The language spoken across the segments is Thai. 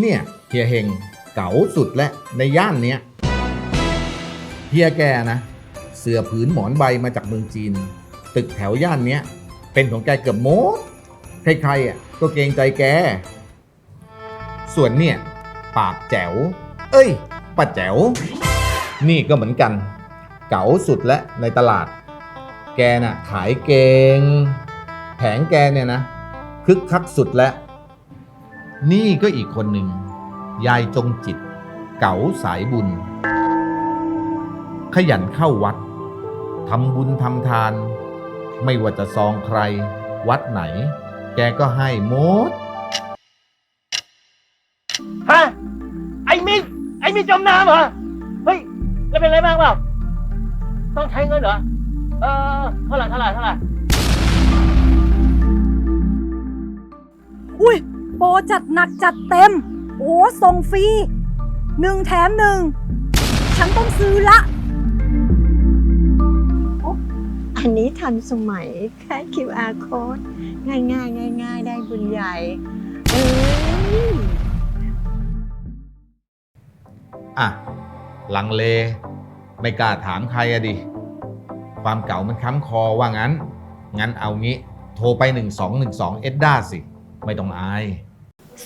เนี่ยเฮียเฮงเก๋าสุดและในย่านเนี้ยเฮียแกนะ เสื้อผืนหมอนใบมาจากเมืองจีน ตึกแถวย่านเนี้ย เป็นของแกเกือบหมดใครๆอะก็เกรงใจแก ส่วนเนี่ย ปากแจ๋ว เอ้ยป้าแจ๋ว นี่ก็เหมือนกัน เก๋าสุดและในตลาด แกน่ะขายเกง แผงแกเนี่ยนะ คึกคักสุดแล้ว นี่ก็อีกคนหนึ่ง ยายจงจิต เก๋าสายบุญ ขยันเข้าวัดทำบุญทำทาน ไม่ว่าจะซองใคร วัดไหน แกก็ให้หมดฮะไอ้มิกไอ้มิกจมน้ำเหรอ เฮ้ย แล้วเป็นไรบ้างเปล่า ต้องใช้เงินเหรอ เออเท่าไหร่เท่าไหร่เท่าไหร่ อุ้ยโปรจัดหนักจัดเต็ม โอ้ส่งฟรีหนึ่งแถมหนึ่งฉันต้องซื้อละ อันนี้ทันสมัยแค่ QR code ง่ายง่ายง่ายง่ายๆได้บุญใหญ่เอ้ยอะ ลังเล ไม่กล้าถามใครอะดิ ความเก่ามันค้ำคอว่างั้น งั้นเอางี้ โทรไป 1212 เอ็ดด้าสิ ไม่ต้องอาย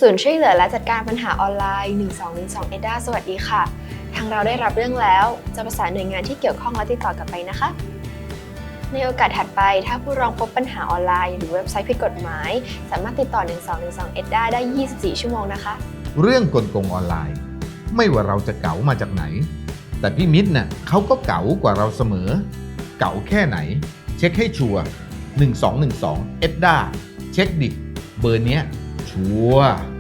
ศูนย์ช่วยเหลือและจัดการปัญหาออนไลน์ 1212 EDA สวัสดีค่ะ ทางเราได้รับเรื่องแล้ว จะประสานหน่วยงานที่เกี่ยวข้องและติดต่อกลับไปนะคะ ในโอกาสถัดไป ถ้าผู้ร้องพบปัญหาออนไลน์ หรือเว็บไซต์ผิดกฎหมาย สามารถติดต่อ 1212 EDA ได้ 24 ชั่วโมงนะคะ เรื่องกลโกงออนไลน์ ไม่ว่าเราจะเก๋ามาจากไหน แต่พี่มิตรน่ะเขาก็เก๋ากว่าเราเสมอ เก๋าแค่ไหน เช็คให้ชัวร์1212 เอ็ดด้าเช็คดิเบอร์เนี้ย ชัวร์